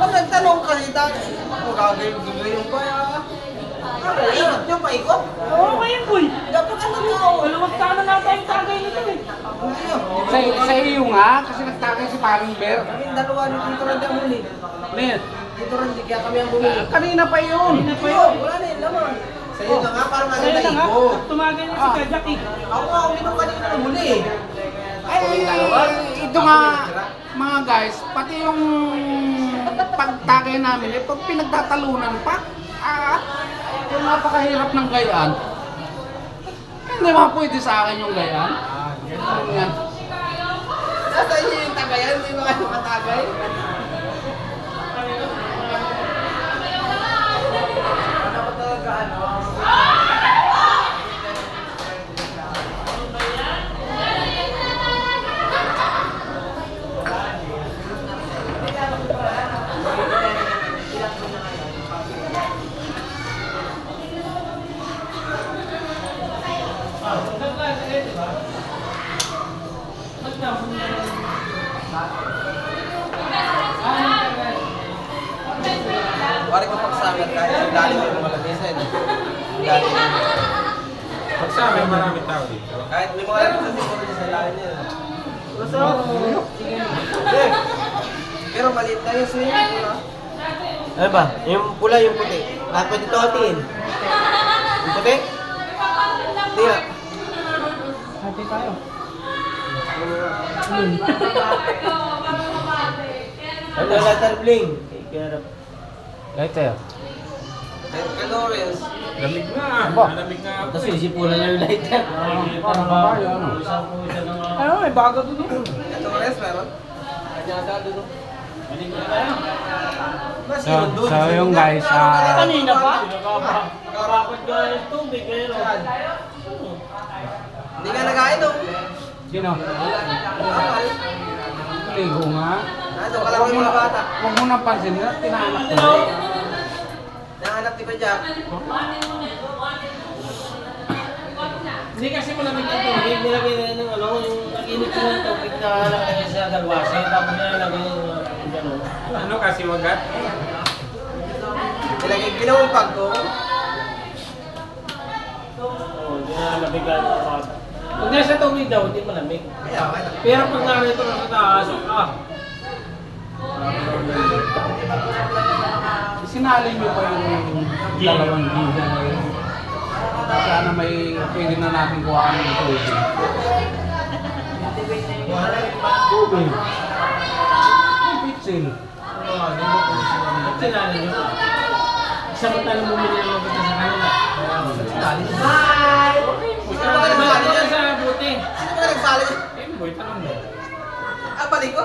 Pag nagtanong ka rin, dahil magagayon-gayon pa ah. Ano, ikot nyo, paikot? Oo, ngayon boy. Dapat ano tao? Dalawang taon na yung tagay nito eh. Yun. Sa, sa iyo nga, kasi nagtakay si Paring Bear. Kami dalawa ni Tito Randy ang huli. Net, Tito Randy, kaya kami ang bumili. kanina pa yun. Kanina pa yun. wala na yun naman. Sa'yo na nga, parang ano na na ikot. tumagal niya si Ah. Kajak eh. Ako nga, uminom kanina ng huli. Ay, ito nga, mga guys, pati yung pagtakay namin, eh, pag pinagtatalunan pa, ah, yung napakahirap ng gayaan. Hindi ba pwede sa akin yung gayaan? Ano yan? Nasa inyo yung tagayan, hindi ba kayo matagay? Pare ko pagsabi kahit ang dali yung mga lamisan. Ang dali mo. Pag sa amin, maraming tao dito. Kahit may mga lamisan siguro sa ilalim niya. Eh, Pero maliit swimming pool ah. Ano ba? Yung pula, yung puti. Ah, pwede ito hatiin. Yung puti? Hindi nga. Hati tayo. Ano letter bling? Lighter. Ten calories. Lamig na. Aba. Malamig na ako. Tapos isipulan niya yung lighter. Parang babae, ano? Ano, may bago doon. Ten calories meron? Kanyada doon. So, so yung guys, ah, Kanina pa? Kapag ka yung tubig, kayo. Hindi ka nag-ainom. Sino? Ligo nga. Nandun ka lang mga bata. Huwag mo nang pansinin at tinanak ko. Nahanap ni Pajak. Hindi kasi malamig ang tubig. Nilagay na ng ano, yung naginit ko ng tubig na nalagay sa dalwase. Tapos nilalagay yung gano'n. Ano kasi wagat? Nilagay pinamumpag ko. Oo, hindi na labigan ng bata. Pag nasa tubig daw, hindi malamig. Kaya, kaya. Pero pag narito na sa taas, ah, Sinali niyo pa yung dalawang gida na yun. Sana may pwede na natin kuhaan ng tubig. Tubig. Yung pitsil. Ba't sinali nyo? Isang tanong bumili ng mga sa kanila. Sino ba nagsali dyan? sa buti? Sino ba nagsali dyan? Eh, boy, tanong mo. Ah, balik ko?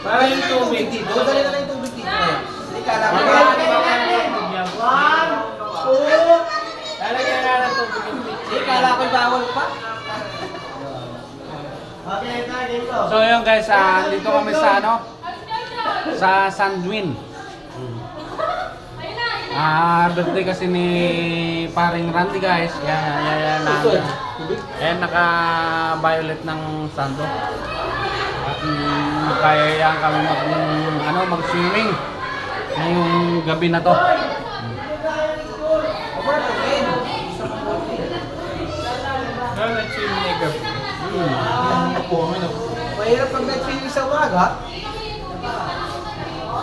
Para yung tubig dito. Dali na lang yung tubig dito. Hindi ka alam. One, two, Lalagyan na ng tubig yung Hindi ka alam bawal pa. So yun guys, ah, dito kami sa ano? Sa Sandwin. Ah, birthday kasi ni paring Randy guys. Yan, yan, yan, yan. Ayan, naka-violet ng sando. At mm, kaya yan kami mag, ano, mag-swimming ngayong gabi na to. Ano gabi? Mahirap pag nag-swimming sa umaga.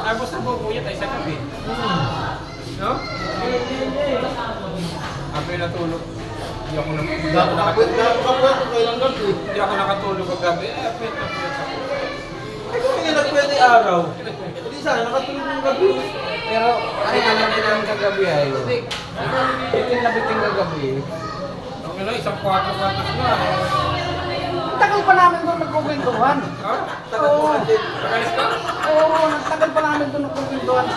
Tapos na bubuyat ay sa gabi. No? Abi natulog. Hindi ako na- hindi ako nakatulog. Hindi ako nakatulog kagabi. Eh, apit na apit ako. Ay, kung hindi nagpwede araw. Hindi sana, nakatulog ng gabi. Pero ay alam ko lang kagabi ay. Bitin na bitin kagabi. Ang ina, isang kwarto-kwartos na. eh. Ang tagal pa namin doon nagkukwentuhan. Ha? Tagapuan din. Nakalis ka? Oo, nagtagal pa namin doon nagkukwentuhan.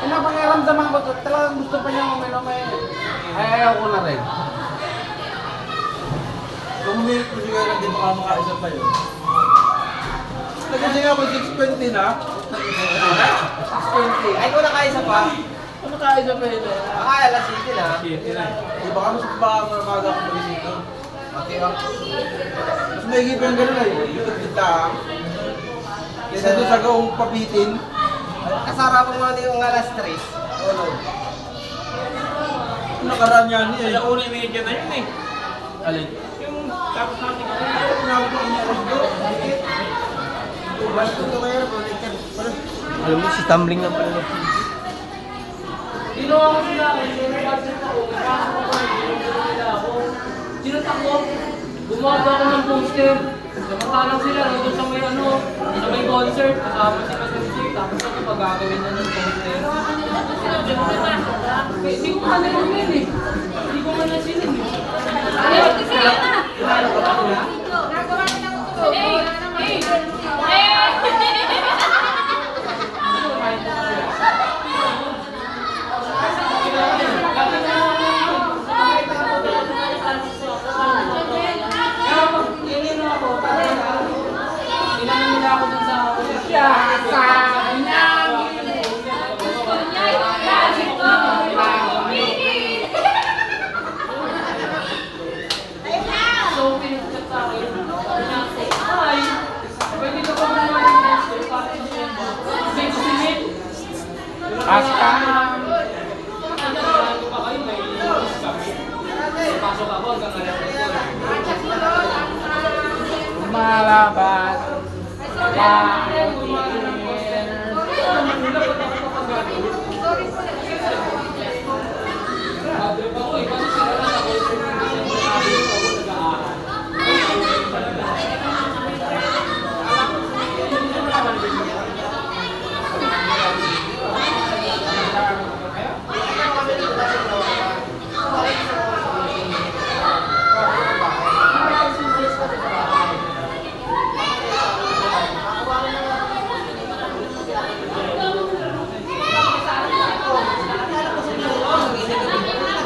Pinapangiramdaman ko to, talagang gusto pa niya uminom eh. Ay, ayaw ko na rin. Kung humirit mo siguro lang, di baka makaisa pa yun. Nagising ako 6.20 na. 6.20. Ay, kung nakaisa pa. Kung nakaisa pa yun. Baka alas 7 na. Shit, na. Di baka mas baka maaga ako magising ko. Pati ako. Mas may higit yung gano'n ay. Yung lang. Isa doon sa gawang pabitin. Kasara mo nga yung alas 3. Ano? Nakaraan yan niya eh. Alauna yung media na yun eh. Alin? Yung tapos natin Tinawag ko niya alas 2. Ubas ko ito kaya. balikan. Parang- Alam mo, si tumbling lang pala. Ginawa ko sila, yung budget ako, ipasok ako, ginawa nila ako. Sinuntak ko, gumawa ako ng poster. Samantalang sila, nandun sa may ano, sa may concert, kasama si gagawin na ng poster. Sinabi ko na, eh, Hindi ko nga yun eh. Hindi ko nga nasilin eh. Kilala ka ba nila? Kaya pag inino ako, talaga, inano nila ako dun sa siya, sa So, pinagchat sa akin, Hi, pwede ka ba gumawa ng poster para sa Simba? Kasi ko si Nick. Basta. Nagkakaroon ko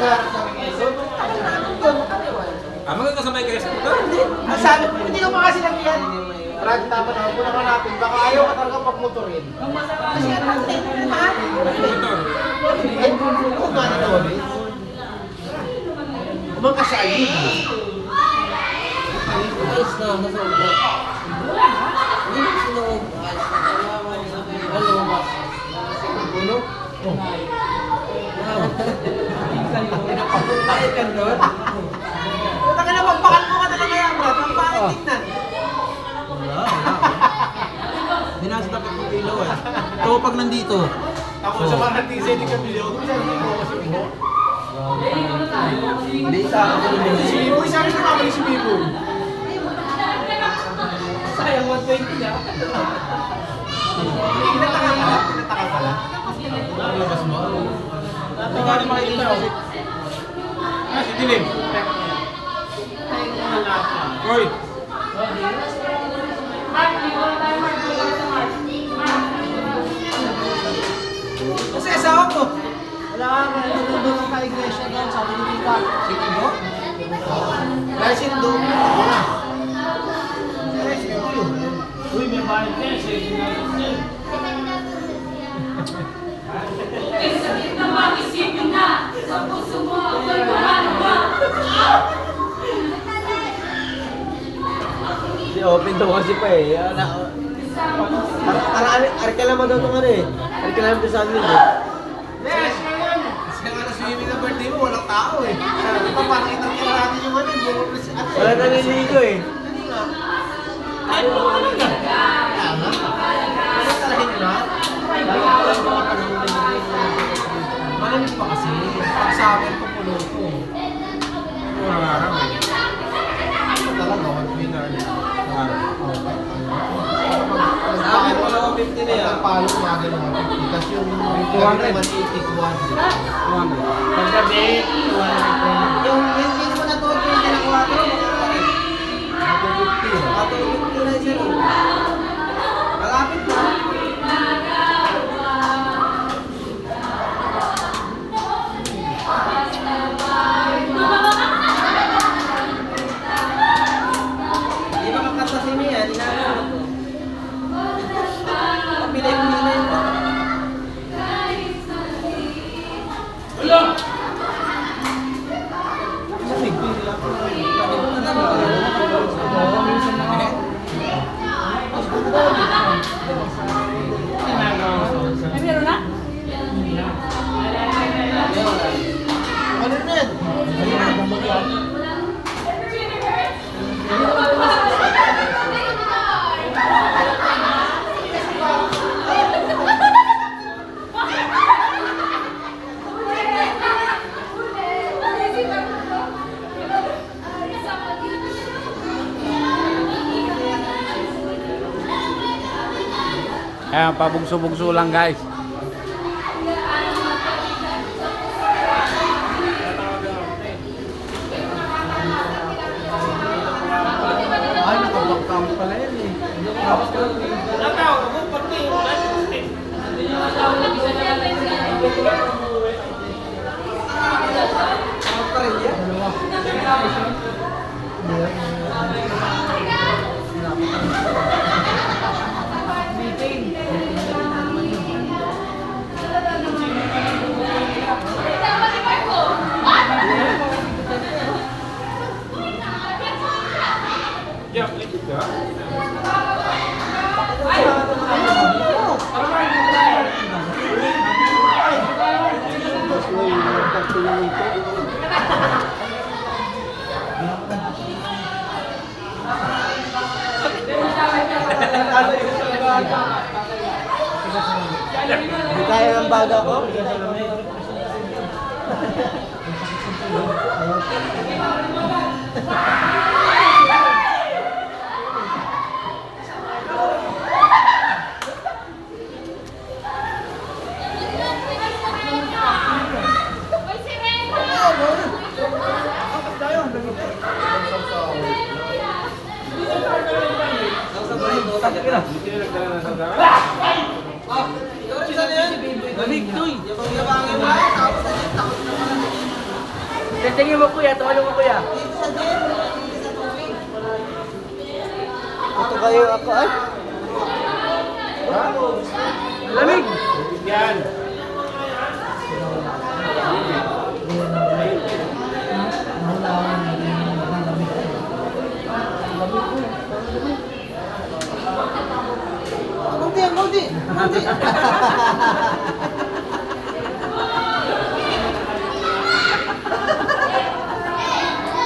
iwas kami. Hanggang alas Malabas. Ah, magkakasabay kayo sa motor? Ang sabi ko, hindi ko makasilang yan. Brad, tama na. Huwag naman natin. Baka ayaw ka talaga pagmotorin. Kasi ang takot eh. Mahal. Motor. Ay, kung nga na Doris. Umang kasayin. Ayos na, nasa ulo. Hindi sinog. Ano ba? Ulo? Ay, ka doon? Puta ka na, magpakal mo ka na lang kaya, Brad. Ang pangit tignan. Wala, wala. Hindi na sa tapat ng ilaw eh. Ito pag nandito. Ako sa mga tisa, hindi ka bilyo. Hindi ko kasi mo. Hindi sa akin Si Bibo, isa rin naman si Bibo. Sayang 120 na. Pinataka pala. Pinataka pala. Labas mo. Ito nga rin makikita ko. Ah, si Dilim. Hoy! Kasi ka-iglesia doon, sabi ni Tita. Si Tibo? Dahil si Tibo. Dahil si Tibo yun. Uy, may ka eh. Sige na yun. Hindi, open to kasi pa eh. Para, para, arkalama daw itong ano eh. Arkalama to sa amin eh. Kasi nga na-swimming na birthday mo, walang tao eh. Papakita ka natin yung ano, yung Wala naliligo eh. Ano mo talaga? Tama. Ano talaga na? Malamig pa kasi. Pag summer ko pulo ko. Mga araw eh. Ano talaga, one winner. Araw. Sa akin, wala ko 50 na yan. Palo, mga ganun, 150. Kasi yung 200, 180 to 100. Paggabi, 200 Yung yung hindi mo natuwa yung kinakuha ko, mga 250. Mga 250 na siya. Ayan, pabugso-bugso lang guys. Hindi kaya ng baga ko. Hindi na nagdala ng sandaan. Lamig to eh. Yabang-yabangin mo. Tapos na yun, takot na pala. Testingin mo kuya, tawalin mo kuya. Dito sa sa tubig. Ito kayo ako ay. Lamig! Yan. 梦境梦境